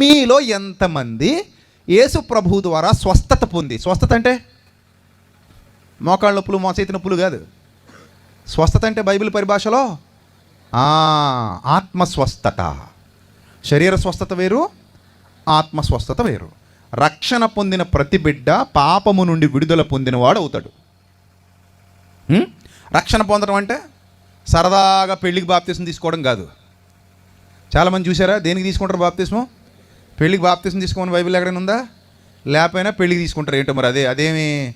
మీలో ఎంతమంది యేసు ప్రభు ద్వారా స్వస్థత పొంది? స్వస్థత అంటే మోకాళ్ళ నొప్పులు మోచేతి నొప్పులు కాదు. స్వస్థత అంటే బైబిల్ పరిభాషలో? ఆ, ఆత్మ స్వస్థత. శరీర స్వస్థత వేరు ఆత్మ స్వస్థత వేరు. రక్షణ పొందిన ప్రతి బిడ్డ పాపము నుండి విడుదల పొందినవాడు అవుతాడు. రక్షణ పొందడం అంటే సరదాగా పెళ్ళికి బాప్తీసం తీసుకోవడం కాదు. చాలామంది చూసారా? దేనికి తీసుకుంటారు బాప్తీసం పెళ్ళికి బాప్తీసం తీసుకోమని బైబిల్ ఎక్కడైనా ఉందా? లేకపోయినా పెళ్ళికి తీసుకుంటారు. ఏంటో మరి అదే అదేమి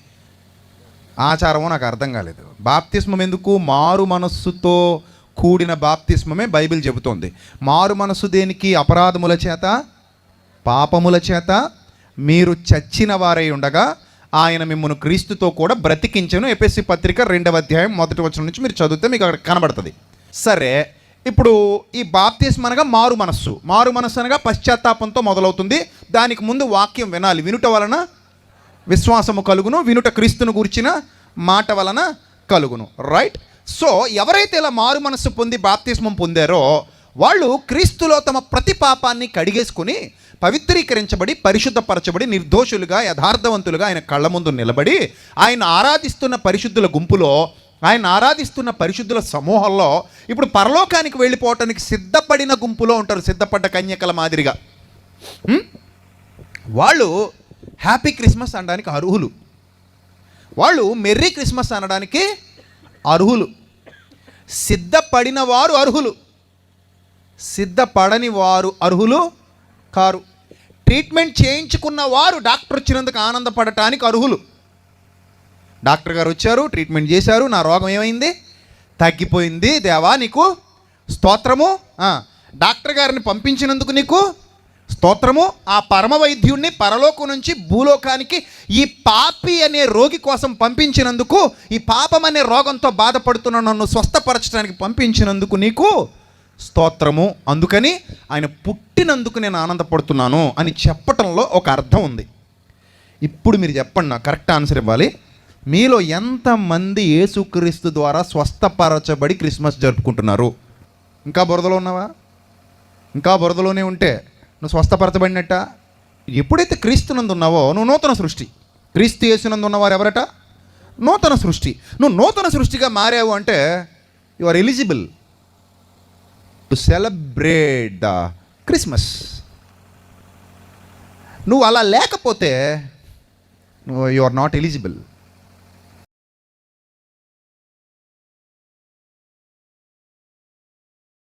ఆచారమో నాకు అర్థం కాలేదు. బాప్తిస్మం ఎందుకు? మారు మనస్సుతో కూడిన బాప్తిస్మమే బైబిల్ చెబుతోంది. మారు మనస్సు దేనికి? అపరాధముల చేత పాపముల చేత. మీరు చచ్చిన వారై ఉండగా ఆయన మిమ్మల్ని క్రీస్తుతో కూడా బ్రతికించను. ఎపిఎస్సి పత్రిక రెండవ అధ్యాయం మొదటి వచ్చిన నుంచి మీరు చదివితే మీకు అక్కడ కనబడుతుంది. సరే ఇప్పుడు ఈ బాప్తిస్మ అనగా మారు మనస్సు. మారు మనస్సు అనగా పశ్చాత్తాపంతో మొదలవుతుంది. దానికి ముందు వాక్యం వినాలి. వినుట వలన విశ్వాసము కలుగును. వినుట క్రీస్తును గూర్చిన మాట వలన కలుగును. రైట్ సో ఎవరైతే ఇలా మారు మనస్సు పొంది బాప్తిస్మం పొందారో వాళ్ళు క్రీస్తులో తమ ప్రతి పాపాన్ని కడిగేసుకుని పవిత్రీకరించబడి పరిశుద్ధపరచబడి నిర్దోషులుగా యథార్థవంతులుగా ఆయన కళ్ళ ముందు నిలబడి ఆయన ఆరాధిస్తున్న పరిశుద్ధుల గుంపులో ఆయన ఆరాధిస్తున్న పరిశుద్ధుల సమూహంలో ఇప్పుడు పరలోకానికి వెళ్ళిపోవటానికి సిద్ధపడిన గుంపులో ఉంటారు సిద్ధపడ్డ కన్యకల మాదిరిగా. వాళ్ళు హ్యాపీ క్రిస్మస్ అనడానికి అర్హులు. వాళ్ళు మెర్రీ క్రిస్మస్ అనడానికి అర్హులు. సిద్ధపడిన వారు అర్హులు. సిద్ధపడని వారు అర్హులు కారు. ట్రీట్మెంట్ చేయించుకున్న వారు డాక్టర్ వచ్చినందుకు ఆనందపడటానికి అర్హులు. డాక్టర్ గారు వచ్చారు ట్రీట్మెంట్ చేశారు నా రోగం ఏమైంది? తగ్గిపోయింది. దేవా నీకు స్తోత్రము? డాక్టర్ గారిని పంపించినందుకు నీకు స్తోత్రము? ఆ పరమ వైద్యుణ్ణి పరలోకం నుంచి భూలోకానికి ఈ పాపి అనే రోగి కోసం పంపించినందుకు ఈ పాపం అనే రోగంతో బాధపడుతున్న నన్ను స్వస్థపరచడానికి పంపించినందుకు నీకు స్తోత్రము. అందుకని ఆయన పుట్టినందుకు నేను ఆనందపడుతున్నాను అని చెప్పటంలో ఒక అర్థం ఉంది. ఇప్పుడు మీరు చెప్పండి నాకు కరెక్ట్ ఆన్సర్ ఇవ్వాలి. మీలో ఎంతమంది యేసుక్రీస్తు ద్వారా స్వస్థపరచబడి క్రిస్మస్ జరుపుకుంటున్నారు? ఇంకా బురదలో ఉన్నావా? ఇంకా బురదలోనే ఉంటే నువ్వు స్వస్థపరచబడినట్ట? ఎప్పుడైతే క్రీస్తునందు ఉన్నావో నువ్వు నూతన సృష్టి. క్రీస్తు యేసునందు ఉన్నవారు ఎవరట? నూతన సృష్టి. నువ్వు నూతన సృష్టిగా మారావు అంటే you are eligible to celebrate the Christmas నువ్వు అలా లేకపోతే నువ్వు యు ఆర్ నాట్ ఎలిజిబుల్